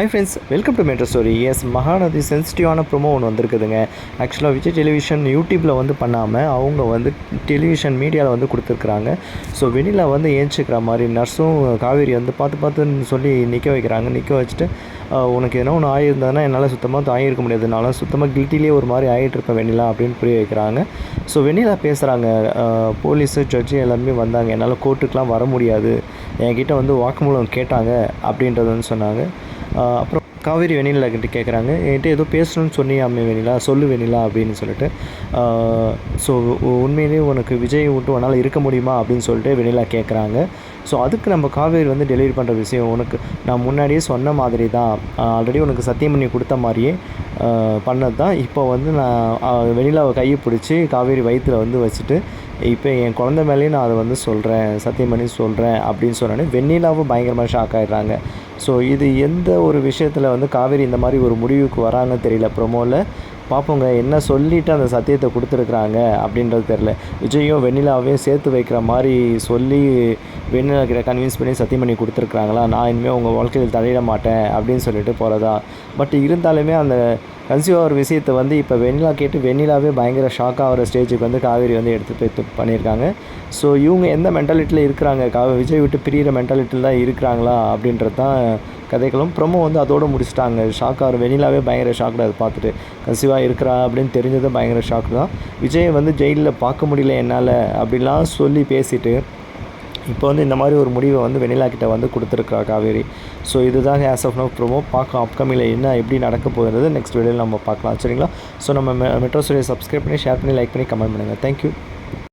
Hi friends welcome to matter story S Mahanadi சென்சிட்டிவான promo ஒன்று வந்திருக்குதுங்க. ஆக்சுவலாக விஜய் டெலிவிஷன் யூடியூப்பில் வந்து பண்ணாமல் அவங்க வந்து டெலிவிஷன் மீடியாவில் வந்து கொடுத்துருக்குறாங்க. ஸோ வெளியில் வந்து ஏஞ்சிக்கிற மாதிரி நர்ஸும் காவேரி வந்து பார்த்து பார்த்துன்னு சொல்லி நிற்க வைக்கிறாங்க. நிற்க வச்சுட்டு உனக்கு எதனா ஒன்று ஆகியிருந்ததுன்னா என்னால் சுத்தமாக தாங்கியிருக்க முடியாது. சுத்தமாக கில்ட்டிலே ஒரு மாதிரி ஆகிட்டுருப்பேன் வெண்ணிலா அப்படின்னு புரிய வைக்கிறாங்க. ஸோ வெண்ணிலா பேசுகிறாங்க போலீஸு ஜட்ஜு எல்லாருமே வந்தாங்க. என்னால் கோர்ட்டுக்கெலாம் வர முடியாது. என்கிட்ட வந்து வாக்குமூலம் கேட்டாங்க அப்படின்றதுன்னு சொன்னாங்க. அப்புறம் காவேரி வெண்ணிலா கிட்ட கேட்குறாங்க என்கிட்ட ஏதோ பேசணும்னு சொன்னியாமே வெண்ணிலா சொல்லு வெண்ணிலா அப்படின்னு சொல்லிட்டு ஸோ உண்மையிலேயே உனக்கு விஜய் விட்டு உன்னால் இருக்க முடியுமா? அப்படின்னு சொல்லிட்டு வெண்ணிலா கேட்குறாங்க ஸோ அதுக்கு நம்ம காவேரி வந்து டெலிவரி பண்ணுற விஷயம் உனக்கு நான் முன்னாடியே சொன்ன மாதிரி தான். ஆல்ரெடி உனக்கு சத்தியம் பண்ணி கொடுத்த மாதிரியே பண்ணது தான். இப்போ வந்து நான் வெனிலாவை வெண்ணிலாவை கையை பிடிச்சி காவேரி வயிற்றில் வந்து வச்சுட்டு இப்போ என் குழந்தை மேலேயும் நான் அதை வந்து சொல்கிறேன் சத்தியம் பண்ணி சொல்கிறேன் அப்படின்னு சொன்னோன்னே வெண்ணிலாவும் பயங்கரமாக ஷாக் ஆகிடுறாங்க ஸோ இது எந்த ஒரு விஷயத்தில் வந்து காவேரி இந்த மாதிரி ஒரு முடிவுக்கு வராங்கன்னு தெரியல. ப்ரொமோவில் பார்ப்போங்க என்ன சொல்லிவிட்டு அந்த சத்தியத்தை கொடுத்துருக்குறாங்க அப்படின்றது தெரில விஜயும் வெண்ணிலாவையும் சேர்த்து வைக்கிற மாதிரி சொல்லி வெண்ணிலா கிட்ட கன்வின்ஸ் பண்ணி சத்தியம் பண்ணி கொடுத்துருக்குறாங்களா? நான் இனிமேல் உங்கள் வாழ்க்கையில் தலையிட மாட்டேன் அப்படின்னு சொல்லிட்டு போகிறதா பட் இருந்தாலுமே அந்த கன்சியூவ் ஆகிற விஷயத்தை வந்து இப்போ வெண்ணிலா கேட்டு வெண்ணிலாவே பயங்கர ஷாக் ஆகிற ஸ்டேஜுக்கு வந்து காவேரி வந்து எடுத்து போய் பண்ணியிருக்காங்க. ஸோ இவங்க எந்த மென்டாலிட்டியில் இருக்கிறாங்க? கா விஜய் விட்டு பிரியிற மென்டாலிட்டியில் தான் இருக்கிறாங்களா? அப்படின்றது தான் கதைகளும். ப்ரொமோ வந்து அதோட முடிச்சிட்டாங்க. ஷாக் ஆகிற வெண்ணிலாவே பயங்கர ஷாக்டு அதை பார்த்துட்டு கன்சிவாக இருக்கிறா? அப்படின்னு தெரிஞ்சதும் பயங்கர ஷாக் தான். விஜய் வந்து ஜெயிலில் பார்க்க முடியல என்னால் அப்படிலாம் சொல்லி பேசிவிட்டு இப்போ வந்து இந்த மாதிரி ஒரு முடிவை வந்து வெண்ணிலா கிட்ட வந்து கொடுத்துருக்கா காவேரி. ஸோ இதுதான் ஆஸ் ஆஃப் நோ ப்ரோமோ பார்க்கும் அப்கமிங்கில் என்ன எப்படி நடக்க போகிறது நெக்ஸ்ட் வீடியோவில் நம்ம பார்க்கலாம். சரிங்களா? ஸோ நம்ம மெட்ரோ ஸ்டோரியை சப்ஸ்கிரைப் பண்ணி ஷேர் பண்ணி லைக் பண்ணி கமெண்ட் பண்ணுங்கள் தேங்க்யூ